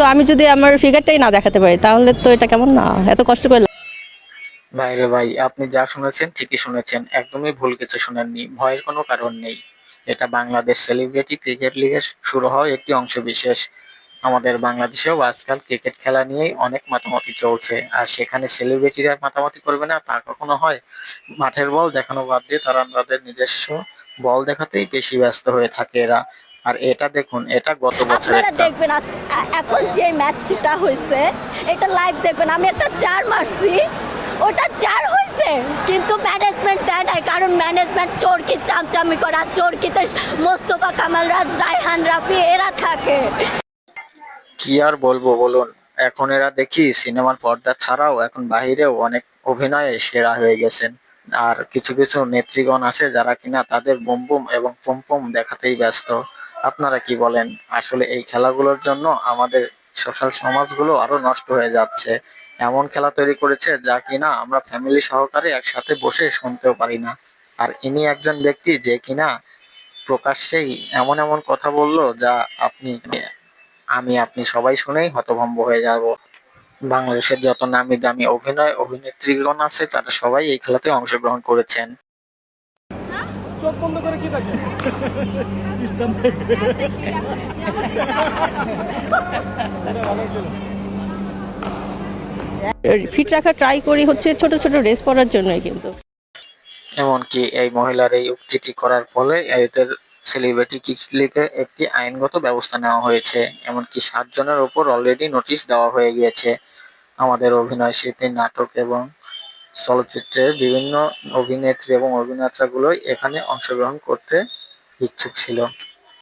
So আমি যদি আমার ফিগারটাই না দেখাতে পারি, তাহলে তো এটা কেমন না? এত কষ্ট করে ভাইরে ভাই আপনি যা শুনেছেন ঠিকই শুনেছেন, একদমই ভুল কিছু শুনেননি, ভয়ের কোনো কারণ নেই। এটা বাংলাদেশ সেলিব্রিটি ক্রিকেট লিগের শুরু হওয়া একটি অংশ বিশেষ। আমাদের বাংলাদেশেও আজকাল ক্রিকেট খেলা নিয়েই অনেক মাতামাতি চলছে, আর সেখানে সেলিব্রিটিরা মাতামাতি করবে না, তা কখনো হয়? মাঠের বল দেখানো বাদ দিয়ে তারা তাদের নিজস্ব বল দেখাতেই বেশি ব্যস্ত হয়ে থাকে এরা। আর এটা দেখুন এটা গত বছর আপনারা দেখবেন এখন যে ম্যাচটা হয়েছে এটা লাইভ দেখবেন। আমি একটা চার মারছি। ওটা চার হয়েছে কিন্তু ম্যানেজমেন্ট দেয় নাই কারণ ম্যানেজমেন্ট চোরকি চামচামি করা চোরকিতে মোস্তফা কামাল রাজ রায়হান রাফি এরা থাকে। কি আর বলব বলুন এখন এরা দেখি সিনেমার পর্দা ছাড়াও এখন বাহিরেও অনেক অভিনয়ে সেরা হয়ে গেছেন। আর কিছু কিছু নেত্রীগণ আছে যারা কিনা তাদের বুম বুম এবং পম পম দেখাতেই ব্যস্ত। আপনারা কি বলেন? আসলে এই খেলাগুলোর জন্য আমাদের সোশ্যাল সমাজগুলো আরও নষ্ট হয়ে যাচ্ছে। এমন খেলা তৈরি করেছে যা কিনা আমরা ফ্যামিলি সহকারে একসাথে বসে শুনতেও পারি না। আর ইনি একজন ব্যক্তি যে কিনা প্রকাশ্যেই এমন এমন কথা বলল যা আপনি, আমি, আপনি সবাই শুনেই হতভম্ব হয়ে যাব। বাংলাদেশের যত নামি দামি অভিনয় অভিনেত্রীগণ আছে তারা সবাই এই খেলাতে অংশগ্রহণ করেছেন। চোখ বন্ধ করে কি থাকে। ছিল। ফিট রাখা ট্রাই করি হচ্ছে ছোট ছোট রেস পরার জন্যই কিন্তু। এমনকি এই মহিলার এই উক্তিটি করার ফলে এদের সেলিব্রিটি কিক লিগে একটি আইনগত ব্যবস্থা নেওয়া হয়েছে। এমনকি সাতজনের ওপর অলরেডি নোটিশ দেওয়া হয়ে গিয়েছে। আমাদের অভিনয় শিল্পী নাটক এবং চলচ্চিত্রের বিভিন্ন অভিনেত্রী এবং অভিনেতাগুলোই এখানে অংশগ্রহণ করতে ইচ্ছুক ছিল।